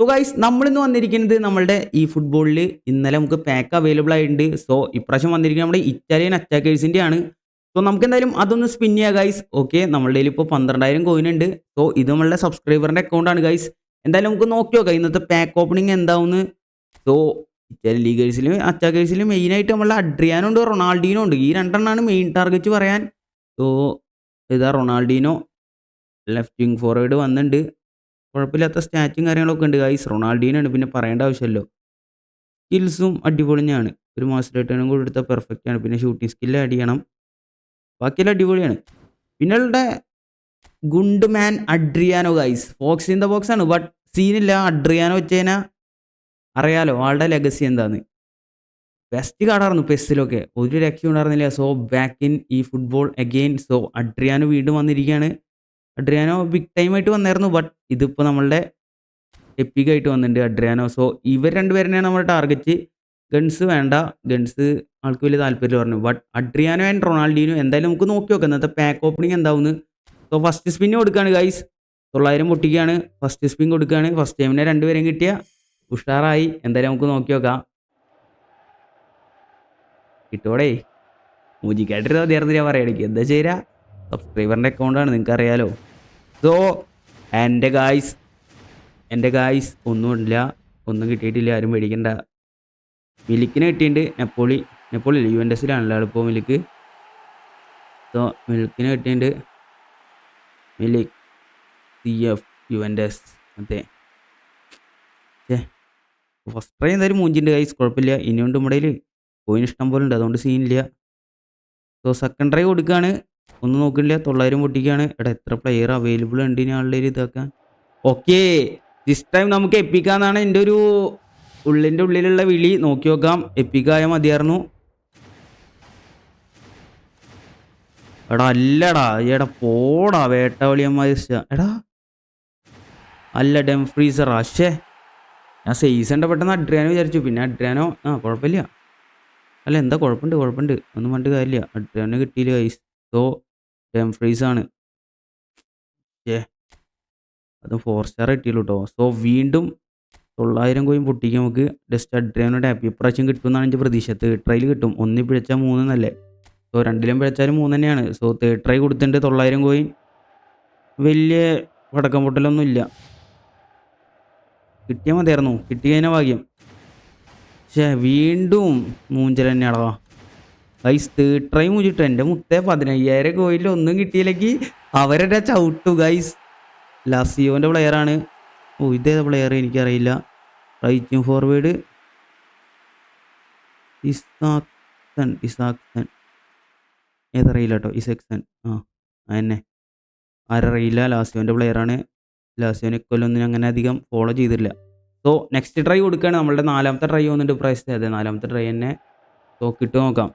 So guys നമ്മളിന്ന് വന്നിരിക്കുന്നത് നമ്മളുടെ ഈ ഫുട്ബോളിൽ ഇന്നലെ നമുക്ക് പാക്ക് അവൈലബിൾ ആയിട്ടുണ്ട്. സോ ഇപ്രാവശ്യം വന്നിരിക്കുന്നത് നമ്മുടെ ഇറ്റാലിയൻ അറ്റാക്കേഴ്സിന്റെ ആണ് സോ നമുക്ക് എന്തായാലും അതൊന്ന് സ്പിൻ ചെയ്യാം ഗൈസ് ഓക്കെ നമ്മളുടെ ഇപ്പോൾ പന്ത്രണ്ടായിരം കോയിൻ ഉണ്ട്. സോ ഇത് നമ്മളുടെ സബ്സ്ക്രൈബറിന്റെ അക്കൗണ്ട് ആണ് ഗൈസ് എന്തായാലും നമുക്ക് നോക്കി നോക്കാം ഇന്നത്തെ പാക്ക് ഓപ്പണിംഗ് എന്താവുന്ന്? സോ ഇറ്റാലിയൻ ലീഗേഴ്സിലും അറ്റാക്കേഴ്സിലും മെയിനായിട്ട് നമ്മളുടെ അഡ്രിയാനോ ഉണ്ട് റൊണാൾഡീനോ ഉണ്ട്. ഈ രണ്ടെണ്ണമാണ് മെയിൻ ടാർഗറ്റ് പറയാൻ. സോ ഇതാ റൊണാൾഡീനോ ലെഫ്റ്റ് വിങ് ഫോർവേഡ് വന്നിട്ടുണ്ട് കുഴപ്പമില്ലാത്ത സ്റ്റാറ്റും കാര്യങ്ങളൊക്കെ ഉണ്ട്. ഗൈസ് റൊണാൾഡീനാണ്. പിന്നെ പറയേണ്ട ആവശ്യമല്ലോ സ്കിൽസും അടിപൊളിയാണ് ഒരു മാസ്റ്റർ റിട്ടേണും കൂടി എടുത്താൽ പെർഫെക്റ്റ് ആണ്. പിന്നെ ഷൂട്ടിംഗ് സ്കില്ല് ആഡ് ചെയ്യണം. ബാക്കിയെല്ലാം അടിപൊളിയാണ്. പിന്നെ ഉള്ള ഗുണ്ട് man Adriano guys fox in the box ആണ്. ബട്ട് സീനില്ല അഡ്രിയാനോ വെച്ചേനാ അറിയാലോ. ആളുടെ ലെഗസി എന്താന്ന്. ബെസ്റ്റ് കാർഡായിരുന്നു പെസ്സിലൊക്കെ. ഒരു രക്ഷയും ഉണ്ടായിരുന്നില്ല സോ ബാക്ക് ഇൻ ഈ ഫുട്ബോൾ അഗെയിൻ സോ അഡ്രിയാനോ വീണ്ടും വന്നിരിക്കുകയാണ് അഡ്രിയാനോ ബിഗ് ടൈം ആയിട്ട് വന്നായിരുന്നു. ബട്ട് ഇതിപ്പോൾ നമ്മളുടെ എപ്പിക്കായിട്ട് വന്നിട്ടുണ്ട് അഡ്രിയാനോ. സോ ഇവർ രണ്ടുപേരെയാണ് നമ്മുടെ ടാർഗറ്റ് ഗൺസ് വേണ്ട. ഗൺസ് ആൾക്ക് വലിയ താല്പര്യം പറഞ്ഞു. ബട്ട് അഡ്രിയാനോ ആൻഡ് റൊണാൾഡീനോ എന്തായാലും നമുക്ക് നോക്കി നോക്കാം. ഇന്നത്തെ പാക്ക് ഓപ്പണിംഗ് എന്താവുന്നു. സോ ഫസ്റ്റ് സ്പിൻ കൊടുക്കുകയാണ് ഗൈസ് തൊള്ളായിരം പൊട്ടിക്കുകയാണ് ഫസ്റ്റ് സ്പിൻ കൊടുക്കുകയാണ് ഫസ്റ്റ് ടൈമിനെ രണ്ടുപേരെയും കിട്ടിയ ഉഷാറായി. എന്തായാലും നമുക്ക് നോക്കി നോക്കാം. കിട്ടോടേ? മൂജിക്കായിട്ടൊരു മതിയായിരുന്നു ഞാൻ എന്താ ചെയ്യാ സബ്സ്ക്രൈബറിന്റെ അക്കൗണ്ടാണ് നിങ്ങൾക്ക് അറിയാലോ സോ എന്റെ ഗായ്സ് എന്റെ ഗായ്സ് ഒന്നുമില്ല ഒന്നും കിട്ടിയിട്ടില്ല. ആരും പേടിക്കണ്ട. മിലിക്കിനെ കിട്ടിയിട്ടുണ്ട്. നെപ്പോളി നെപ്പോളി യു എൻ എസിലാണല്ലോ ഇപ്പോൾ മിലിക്ക്. സോ മിലിക്കിനെ കിട്ടിയിട്ടുണ്ട്. Milik C F U N S അതെ ഫസ്റ്റ് ട്രൈ എന്തായാലും മൂഞ്ചിന്റെ ഗൈസ് കുഴപ്പമില്ല. ഇനിയുണ്ട് നമ്മുടെ കോയിൻ ഇഷ്ടം പോലെ ഉണ്ട്. അതുകൊണ്ട് സീനില്ല സോ സെക്കൻഡ് ട്രൈ കൊടുക്കുകയാണ് ഒന്നും നോക്കണില്ല. തൊള്ളായിരം പൊട്ടിക്കാണ്. എടാ എത്ര പ്ലെയർ അവൈലബിൾ ഉണ്ട് ഇനി ആളുടെ ഇതാക്കാൻ ഓക്കെ ദിസ് ടൈം നമുക്ക് എപ്പിക്കാന്നാണ് എന്റെ ഒരു ഉള്ളിന്റെ ഉള്ളിലുള്ള വിളി. നോക്കി നോക്കാം. എപ്പിക്കായ മതിയായിരുന്നു. എടാ അല്ലടാ. എടാ പോടാ വേട്ടവളിയന്മാർ എടാ. അല്ല ഡെം ഫ്രീസർ അശേ ഞാൻ സൈസണ്ട പെട്ടെന്ന് അഡ്രിയാനോ വിചാരിച്ചു. പിന്നെ അഡ്രിയാനോ ആ കുഴപ്പമില്ല. അല്ല എന്താ കുഴപ്പമുണ്ട് കുഴപ്പമുണ്ട്. ഒന്നും പണ്ട് കാര്യമില്ല. അഡ്രിയാനോ കിട്ടിയില്ല ഗൈസ് സോ ഡെം ഫ്രീസ് ആണ്. ഏ അത് ഫോർ സ്റ്റാർ കിട്ടിയുള്ളൂ കേട്ടോ സോ വീണ്ടും തൊള്ളായിരം കോയും പൊട്ടിക്കും നമുക്ക് ജസ്റ്റ് അഡ്രിയാനോ ടാപ്പ് ഇപ്രാവശ്യം കിട്ടുമെന്നാണ് എന്റെ പ്രതീക്ഷ. തേർഡ് ട്രൈയിൽ കിട്ടും. ഒന്നി പിഴച്ചാൽ മൂന്നെന്നല്ലേ സോ രണ്ടിലും പിഴച്ചാലും മൂന്ന് തന്നെയാണ്. സോ തേർഡ് ട്രൈ കൊടുത്തിട്ടുണ്ട് തൊള്ളായിരം കോയിൻ വലിയ വടക്കം പൊട്ടലൊന്നും ഇല്ല. കിട്ടിയാൽ മതിയായിരുന്നു. കിട്ടിയതിനെ ഭാഗ്യം. പക്ഷേ വീണ്ടും മൂഞ്ചൽ തന്നെയാണോ ഗൈസ് തീട്ടറയും ട്രൈ മൂഞ്ചിട്ടു എന്റെ മുത്തേ പതിനയ്യായിരം കോയിൽ ഒന്നും കിട്ടിയില്ലെങ്കിൽ അവരുടെ ചവിട്ടു ഗൈസ് ലസിയോന്റെ പ്ലെയറാണ് ഓ ഇതേതാ പ്ലെയർ എനിക്കറിയില്ല. റൈറ്റിംഗ് ഫോർവേഡ് ഇസാക്സൺ ഇസാക്സൺ ഏതറിയില്ല കേട്ടോ ഇസക്സൺ ആ അതന്നെ. ആരറിയില്ല ലാസിയോന്റെ പ്ലെയറാണ് ലാസിയോനെ കൊല്ലൊന്നും അങ്ങനെ അധികം ഫോളോ ചെയ്തിട്ടില്ല. സോ നെക്സ്റ്റ് ട്രൈ കൊടുക്കുകയാണ് നമ്മളുടെ നാലാമത്തെ ട്രൈ വന്നിട്ട് പ്രൈസ് അതെ നാലാമത്തെ ട്രൈ തന്നെ സോ കിട്ടു നോക്കാം.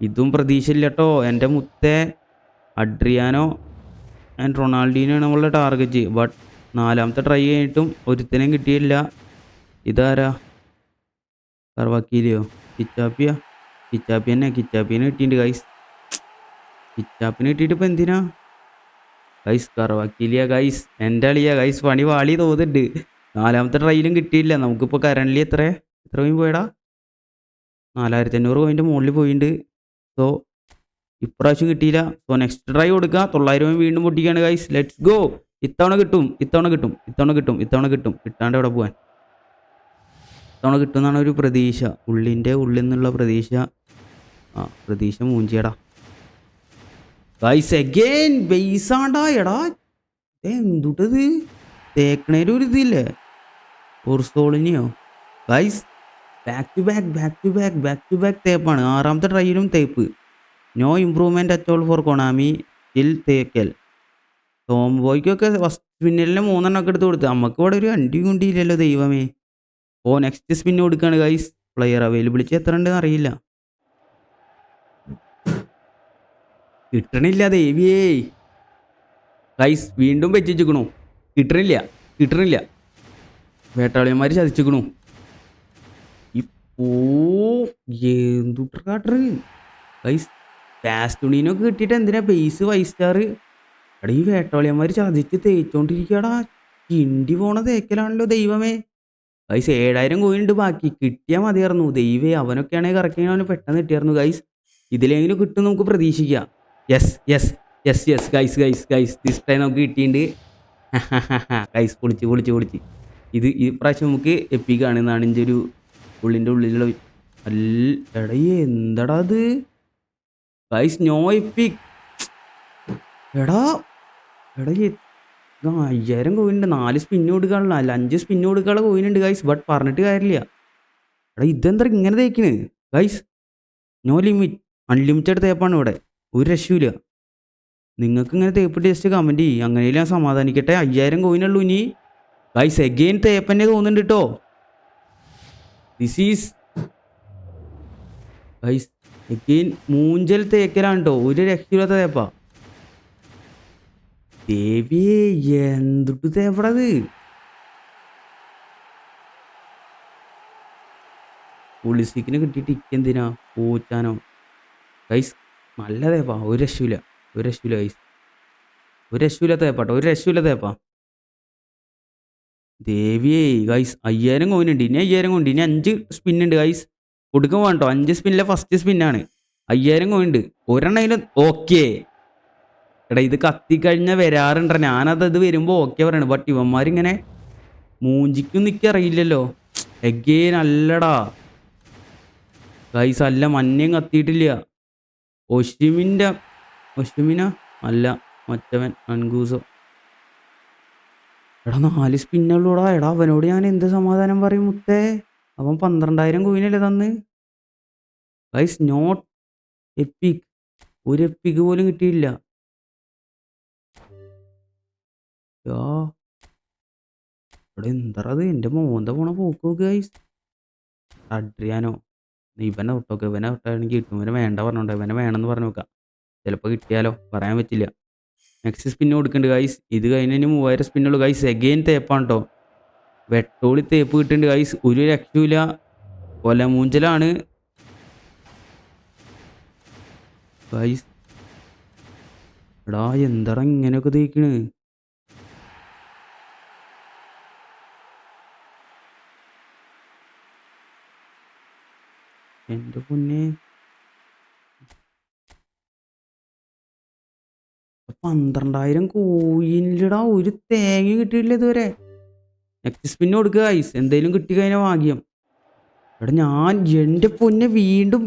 ഇതും പ്രതീക്ഷയില്ല കേട്ടോ എന്റെ മുത്തേ അഡ്രിയാനോ ആൻഡ് റൊണാൾഡീനോ ആണ് നമ്മളുടെ ടാർഗറ്റ് ബട്ട് നാലാമത്തെ ട്രൈ കഴിഞ്ഞിട്ടും ഒരുത്തനും കിട്ടിയില്ല. ഇതാരാ? കർവാക്കീലിയോ കിച്ചാപ്പിയ? കിച്ചാപ്പി തന്നെ. കിച്ചാപ്പിനെ കിട്ടിയിട്ടുണ്ട് ഗൈസ് കിച്ചാപ്പിനെ കിട്ടിയിട്ട് ഇപ്പം എന്തിനാ? ഗൈസ് കറവാക്കിയില്ല ഗൈസ് എന്റെ അളിയ ഗൈസ് പണി വാളി തോന്നുന്നുണ്ട് നാലാമത്തെ ട്രൈയിലും കിട്ടിയില്ല. നമുക്കിപ്പോൾ കറണ്ട്ലി എത്ര എത്ര കോയിൻ പോയടാ? നാലായിരത്തി അഞ്ഞൂറ് പോയിന്റെ മുകളിൽ പോയിട്ടുണ്ട്. സോ ഇപ്രാവശ്യം കിട്ടിയില്ല. സോ നെക്സ്റ്റ് ട്രൈ കൊടുക്കുക. തൊള്ളായിരം വീണ്ടും പൊട്ടിക്കുകയാണ് ഗൈസ് ലെറ്റ്സ് ഗോ ഇത്തവണ കിട്ടും ഇത്തവണ കിട്ടും ഇത്തവണ കിട്ടും ഇത്തവണ കിട്ടും. കിട്ടാണ്ട് എവിടെ പോകാൻ ഇത്തവണ കിട്ടുമെന്നാണ് ഒരു പ്രതീക്ഷ. ഉള്ളിന്റെ ഉള്ളിൽ നിന്നുള്ള പ്രതീക്ഷ. ആ പ്രതീക്ഷ മൂഞ്ചിയടാ. ഗൈസ് അഗെയിൻ ബേസാണ്ടാ എടാ എന്തുട്ടത്? തേക്കണേലൊരു ഇതില്ലേ? ഒർസോളിനെയോ guys back to back back to back back to back തേപ്പാണ് ആറാമത്തെ ട്രൈയിലും തേപ്പ് no improvement at all for Konami still തേക്കൽ ടോംബോയ്ക്കൊക്കെ ഫസ്റ്റ് സ്പിന്നിലെ മൂന്നെണ്ണമൊക്കെ എടുത്ത് കൊടുത്ത്. നമുക്ക് ഇവിടെ ഒരു അണ്ടി കുണ്ടിയില്ലല്ലോ ദൈവമേ. ഓ നെക്സ്റ്റ് സ്പിന്ന് കൊടുക്കുകയാണ് ഗൈസ് പ്ലെയർ അവൈലബിലിറ്റി എത്ര ഉണ്ടെന്ന് അറിയില്ല. കിട്ടണില്ല ദേവിയേ. ഗൈസ് വീണ്ടും വെച്ചിരിക്കണു. കിട്ടണില്ല കിട്ടണില്ല. വേട്ടാളിയന്മാർ ചതിച്ചിക്കണു ഇപ്പോ എന്തുട്ടാട്ടറ് ഗൈസ് ബാസ്റ്റുണീനൊക്കെ കിട്ടിയിട്ട് എന്തിനാ ബേസ് ഫൈവ് സ്റ്റാർ അവിടെ ഈ വേട്ടോളിയന്മാർ ചതിച്ച് തേച്ചോണ്ടിരിക്കടാ കിണ്ടി പോണ തേക്കലാണല്ലോ ദൈവമേ. ഗൈസ് ഏഴായിരം കോയിനുണ്ട് ബാക്കി. കിട്ടിയാൽ മതിയായിരുന്നു. ദൈവേ അവനൊക്കെയാണെങ്കിൽ കറക്റ്റ് അവന് പെട്ടെന്ന് കിട്ടിയായിരുന്നു ഗൈസ് ഇതിലെങ്കിലും കിട്ടും നമുക്ക് പ്രതീക്ഷിക്കാം. Yes yes yes yes guys guys guys this time നമുക്ക് കിട്ടിയിട്ടുണ്ട്. ഗൈസ് പൊളിച്ച് പൊളിച്ച് പൊളിച്ച്. ഇത് ഈ പ്രാവശ്യം നമുക്ക് എപ്പിക്കാണ് എന്നാണ് എന്റെ ഒരു ഉള്ളിന്റെ ഉള്ളിലുള്ള അല്ല എന്തടാ അത്? ഗൈസ് നോ എപ്പിക് എടാ എടാ അയ്യായിരം കോയിനുണ്ട്. നാല് സ്പിന്ന് കൊടുക്കാനുള്ള അല്ല അഞ്ച് സ്പിന്ന് കൊടുക്കാനുള്ള കോയിനുണ്ട് ഗൈസ് ബട്ട് പറഞ്ഞിട്ട് കാര്യമില്ല. എടാ ഇതെന്താ ഇങ്ങനെ തേക്കണ്? ഗൈസ് നോ ലിമിറ്റ് അൺലിമിറ്റഡ് തേപ്പാണ് ഇവിടെ. ഒരു രക്ഷയില്ല നിങ്ങൾക്ക് ഇങ്ങനെ തേപ്പ് ടേസ്റ്റ് കമന്റ് ചെയ്യും. അങ്ങനെ ഞാൻ സമാധാനിക്കട്ടെ. അയ്യായിരം കോയിനുള്ളൂ ഇനി. ഗൈസ് എഗെയിൻ തേപ്പന്നെ തോന്നുന്നുണ്ട് കേട്ടോ ദിസ് ഈസ് മൂഞ്ചൽ തേക്കലാണ് കേട്ടോ ഒരു രക്ഷയില്ലാത്ത തേപ്പാ. ദേവിയേ എന്തുട്ട് തേപ്പടത് പുളിസിക്കിന് കിട്ടിയിട്ട് ഇക്കെന്തിനാ പൂച്ചാനോ ഗൈസ് നല്ല തേപ്പാ. ഒരു രക്ഷയില്ല. ഒരു രക്ഷയില്ല ഗൈസ് ഒരു രക്ഷയില്ല തേപ്പാട്ടോ ഒരു രക്ഷയില്ല തേപ്പാ. ദേവിയേ ഗൈസ് അയ്യായിരം കോയിനുണ്ട് ഇനി അയ്യായിരം കോയിൻ ഇനി അഞ്ച് സ്പിന്നുണ്ട് ഗൈസ് കൊടുക്കാൻ വേണ്ടോ? അഞ്ച് സ്പിന്നിലെ ഫസ്റ്റ് സ്പിന്നാണ് അയ്യായിരം കോയിനുണ്ട് ഒരെണ്ണയിലും ഓക്കേ എടാ ഇത് കത്തിക്കഴിഞ്ഞാൽ വരാറുണ്ട ഞാനത് ഇത് വരുമ്പോൾ ഓക്കെ പറയണു. ബട്ട് ഇവന്മാരിങ്ങനെ മൂഞ്ചിക്കും നിൽക്കറിയില്ലല്ലോ എഗെയിൻ അല്ലടാ ഗൈസ് അല്ല മഞ്ഞയും കത്തിയിട്ടില്ല. ഒഷിമിന്റെ ഒഷിമിന അല്ല മറ്റവൻ അൻകൂസോ എടാ നാല് സ്പിന്നുള്ളൂടാ. എടാ അവനോട് ഞാൻ എന്ത് സമാധാനം പറയും മുത്തേ? അവൻ പന്ത്രണ്ടായിരം കോയിനല്ലേ തന്ന്. ഗൈസ് നോട്ട് എപ്പിക് ഒരു എപ്പിക്ക് പോലും കിട്ടിയില്ല. ഇവിടെ എന്തറത് എന്റെ മോന്ത പോണ പോക്ക് നോക്ക് ഗൈസ് അഡ്രിയാനോ. ഇവനെ തൊട്ടോക്ക് ഇവനെ തൊട്ടാണെങ്കിൽ കിട്ടും ഇവനെ വേണ്ട പറഞ്ഞോണ്ട്. ഇവനെ വേണമെന്ന് പറഞ്ഞു നോക്കാം ചിലപ്പോൾ കിട്ടിയാലോ? പറയാൻ പറ്റില്ല. നെക്സ്റ്റ് സ്പിന്ന് കൊടുക്കുന്നുണ്ട് ഗൈസ് ഇത് കഴിഞ്ഞതിന് മൂവായിരം സ്പിന്നുള്ളൂ ഗൈസ് എഗെയിൻ തേപ്പാണ് കേട്ടോ വെട്ടോളി തേപ്പ് കിട്ടുന്നുണ്ട് ഗൈസ് ഒരു രക്ഷയില്ല കൊലമൂഞ്ചലാണ് ഗൈസ് എടാ എന്താടാ ഇങ്ങനെയൊക്കെ തേക്കണ്? എന്റെ പൊന്നെ. പന്ത്രണ്ടായിരം കോയിനിലടാ ഒരു തേങ്ങ കിട്ടിയിട്ടില്ല ഇതുവരെ. നെക്സ്റ്റ് സ്പിന്ന് കൊടുക്കുക ഐസ് എന്തേലും കിട്ടിക്കഴിഞ്ഞാൽ ഭാഗ്യം. എടാ ഞാൻ എന്റെ പൊന്നെ വീണ്ടും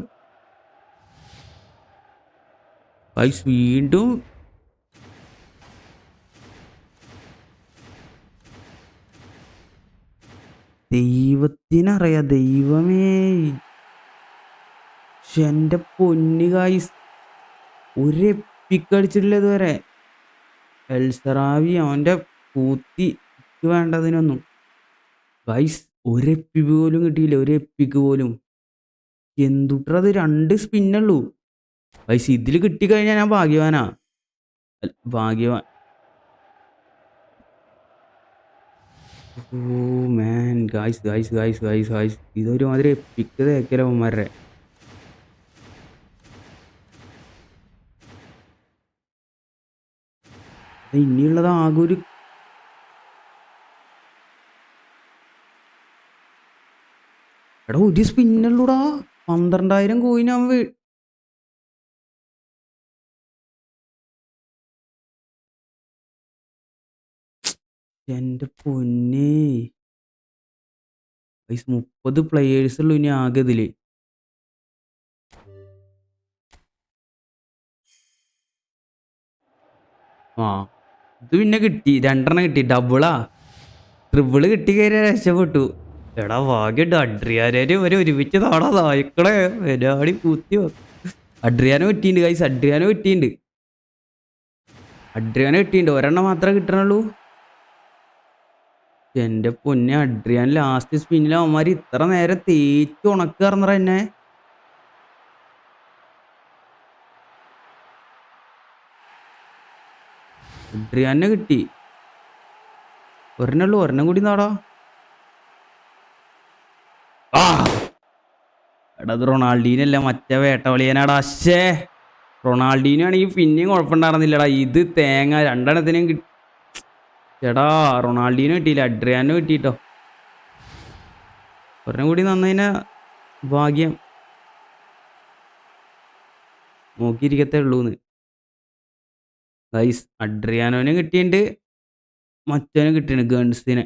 ഐസ് വീണ്ടും ദൈവത്തിനറിയാം ദൈവമേ. എന്റെ പൊന്നു ഗായ്സ് ഒരു എപ്പിക്കടിച്ചിട്ടില്ല ഇതുവരെ. എൽസറാവി അവന്റെ കൂത്തി വേണ്ടതിനൊന്നും. ഗൈസ് ഒരു എപ്പി പോലും കിട്ടിയില്ല. ഒരു എപ്പിക്ക് പോലും. എന്തുട്ടത്? രണ്ട് സ്പിന്നുള്ളൂ ഗൈസ് ഇതിൽ കിട്ടിക്കഴിഞ്ഞാൽ ഞാൻ ഭാഗ്യവാനാ. ഭാഗ്യവാൻ. ഓ man guys guys guys guys guys ഇതൊരുമാതിരി epic തേക്കലവന്മാരുടെ ഇനിയുള്ളത് ആകെ ഒരു എടാ ഒരു സ്പിന്നുള്ളൂടാ പന്ത്രണ്ടായിരം കോയിൻ അവൻ വീ എന്റെ പൊന്നേ. ഗൈസ് മുപ്പത് പ്ലെയേഴ്സ് ഉള്ളൂ ഇനി ആകെ ഇതിൽ. ആ. ഇത് പിന്നെ കിട്ടി. രണ്ടെണ്ണം കിട്ടി. ഡബിളാ ട്രിബിൾ കിട്ടി കയറിയ രക്ഷപ്പെട്ടു. എടാ ഭാഗ്യണ്ട് അഡ്രിയാനേര് വരെ ഒരുമിച്ച് താടാ നായ്ക്കളെ വരാടി കൂത്തി അഡ്രിയാനോ കിട്ടിയിട്ടുണ്ട് കൈസ് അഡ്രിയാനോ കിട്ടിയിട്ടുണ്ട് അഡ്രിയാനോ കിട്ടിയിട്ടുണ്ട് ഒരെണ്ണം മാത്രമേ കിട്ടണുള്ളൂ. എന്റെ പൊന്നെ അഡ്രിയാൻ ലാസ്റ്റ് സ്പിന്നിൽ അവന്മാർ ഇത്ര നേരം തേച്ച് ഉണക്കാർന്നറ എന്നെ. അഡ്രിയാനെ കിട്ടി. ഒരെണ്ണുള്ളൂ ഒരെണ്ണം കൂടി നാടാ. എടാ അത് റൊണാൾഡീനല്ല മറ്റേ വേട്ടവളിയനാടാ. അശ്ശേ റൊണാൾഡീനോ ആണെങ്കിൽ പിന്നെയും കുഴപ്പമുണ്ടായിരുന്നില്ലടാ. ഇത് തേങ്ങ രണ്ടെണ്ണത്തിനും കിട്ടി. എടാ റൊണാൾഡീനോ കിട്ടിയില്ല അഡ്രിയാനോ കിട്ടിട്ടോ ഒരെണ്ണം കൂടി നന്നതിന ഭാഗ്യം. നോക്കിയിരിക്കത്തേ ഉള്ളൂന്ന്. ഗൈസ് അഡ്രിയാനോനെ കിട്ടിയിട്ടുണ്ട്. മറ്റവനെ കിട്ടിയിട്ടുണ്ട് ഗൺസിനെ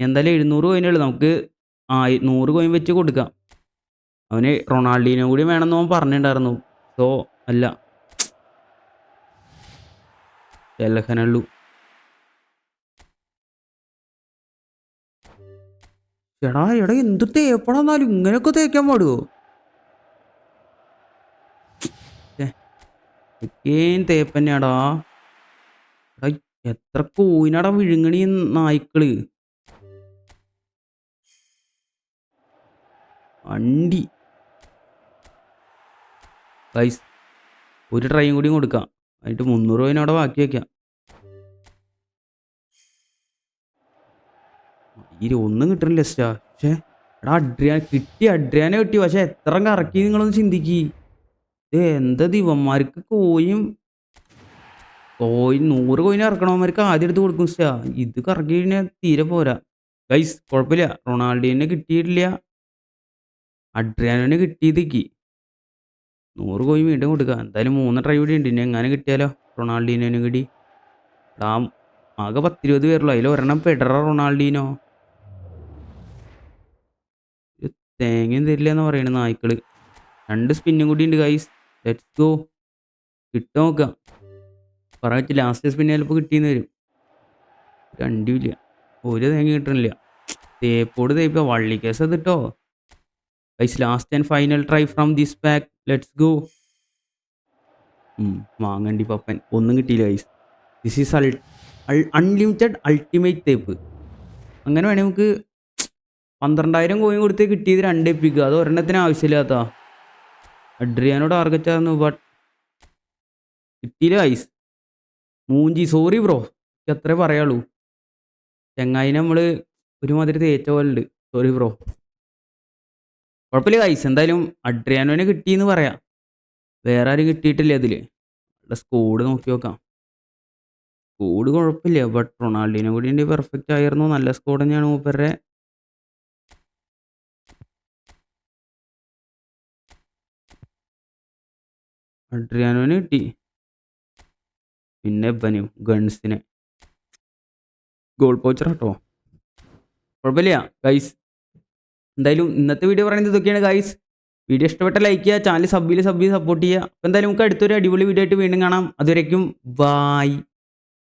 എന്തായാലും എഴുന്നൂറ് കോയിനുള്ളൂ നമുക്ക് ആ നൂറ് കോയിൻ വെച്ച് കൊടുക്കാം. അവന് റൊണാൾഡീനോ കൂടി വേണമെന്ന് അവൻ പറഞ്ഞിട്ടുണ്ടായിരുന്നു. സോ അല്ല. എല്ലഹനുള്ളൂ എടാ എടാ എന്ത് തേപ്പണെന്നാലും ഇങ്ങനെയൊക്കെ തേക്കാൻ പാടുവോ? ഏൻ തേപ്പന്നെയാടാ. എത്ര കോയിനാടാ വിഴുങ്ങണി നായ്ക്കൾ. വണ്ടി. ഗൈസ് ഒരു ട്രൈയും കൂടിയും കൊടുക്കാം. അതിട്ട് മുന്നൂറ് രൂപ അവിടെ ബാക്കി വെക്കാം. ഈ ഒന്നും കിട്ടണില്ല സ്റ്റാ. പക്ഷേ എടാ അഡ്രിയാൻ കിട്ടി അഡ്രിയാനെ കിട്ടി പക്ഷെ എത്ര കറക്കി നിങ്ങളൊന്ന് ചിന്തിക്കി. എന്താ ദിവന്മാർക്ക് കോയും കോയിൻ നൂറ് കോയിൻ ഇറക്കണവന്മാർക്ക് ആദ്യം എടുത്ത് കൊടുക്കും സ്റ്റാ ഇത് കറക്കി കഴിഞ്ഞാൽ തീരെ പോരാ. ഗൈസ് കുഴപ്പമില്ല റൊണാൾഡീനെ കിട്ടിയിട്ടില്ല. അഡ്രിയാനോനെ കിട്ടിയതേക്ക്. നൂറ് കോയിൻ വീണ്ടും കൊടുക്കുക എന്തായാലും മൂന്ന് ട്രൈ കൂടി ഉണ്ട്. ഇനി എങ്ങനെ കിട്ടിയാലോ? റൊണാൾഡീനോനും കൂടി. ആ ആകെ പത്തിരുപത് പേരുള്ളൂ. അതിൽ ഒരെണ്ണം പെഡറ റൊണാൾഡീനോ. തേങ്ങയും തരില്ല എന്ന് പറയുന്നത് നായ്ക്കൾ. രണ്ട് സ്പിന്നും കൂടി ഉണ്ട് ഗൈസ് ലെറ്റ്സ് ഗോ കിട്ടോ നോക്കാം. പറയാൻ ലാസ്റ്റ് പിന്നെ ചിലപ്പോൾ കിട്ടിയെന്ന് വരും. കണ്ടില്ല ഒരു തേങ്ങ കിട്ടണില്ല. തേപ്പോട് തേപ്പ. വള്ളിക്കേസ് കേസ് അത് കേട്ടോ guys last and final try from this pack let's go വാങ്ങണ്ടി പപ്പൻ. ഒന്നും കിട്ടിയില്ല guys this is ul unlimited ultimate തേപ്പ്. അങ്ങനെ വേണേൽ നമുക്ക് പന്ത്രണ്ടായിരം കോയിൻ കൊടുത്ത് കിട്ടിയത് രണ്ട് എപ്പിക്കുക അത് ഒരെണ്ണത്തിന് ആവശ്യമില്ലാത്ത. അഡ്രിയാനോ ടാർഗറ്റ് ആയിരുന്നു ബട്ട് കിട്ടിയില്ല ഐസ് മൂഞ്ചി സോറി ബ്രോ എത്രേ പറയുള്ളൂ ചെങ്ങായിനെ നമ്മൾ ഒരുമാതിരി തേച്ച പോലെ ഉണ്ട് സോറി ബ്രോ കുഴപ്പമില്ല ഐസ് എന്തായാലും അഡ്രിയാനോനെ കിട്ടിയെന്ന് പറയാം. വേറെ ആരും കിട്ടിയിട്ടില്ല അതിൽ സ്കോഡ് നോക്കി നോക്കാം. സ്കോഡ് കുഴപ്പമില്ല ബട്ട് റൊണാൾഡിനെ കൂടി പെർഫെക്റ്റ് ആയിരുന്നു. നല്ല സ്കോഡ് തന്നെയാണ് മൂപ്പരുടെ. അഡ്രിയാനോന് കിട്ടി. പിന്നെ ബനു ഗൺസിനെ. ഗോൾ പോച്ചർ കേട്ടോ കുഴപ്പമില്ല ഗൈസ് എന്തായാലും ഇന്നത്തെ വീഡിയോ പറയുന്നത് ഇതൊക്കെയാണ് ഗൈസ് വീഡിയോ ഇഷ്ടപ്പെട്ട ലൈക്ക് ചെയ്യുക ചാനൽ സബ് സബ്ബിൽ സബ് ചെയ്ത് സപ്പോർട്ട് ചെയ്യുക. അപ്പോൾ എന്തായാലും നമുക്ക് അടുത്തൊരു അടിപൊളി വീഡിയോ ആയിട്ട് വീണ്ടും കാണാം. അതുവരേക്കും ബായ്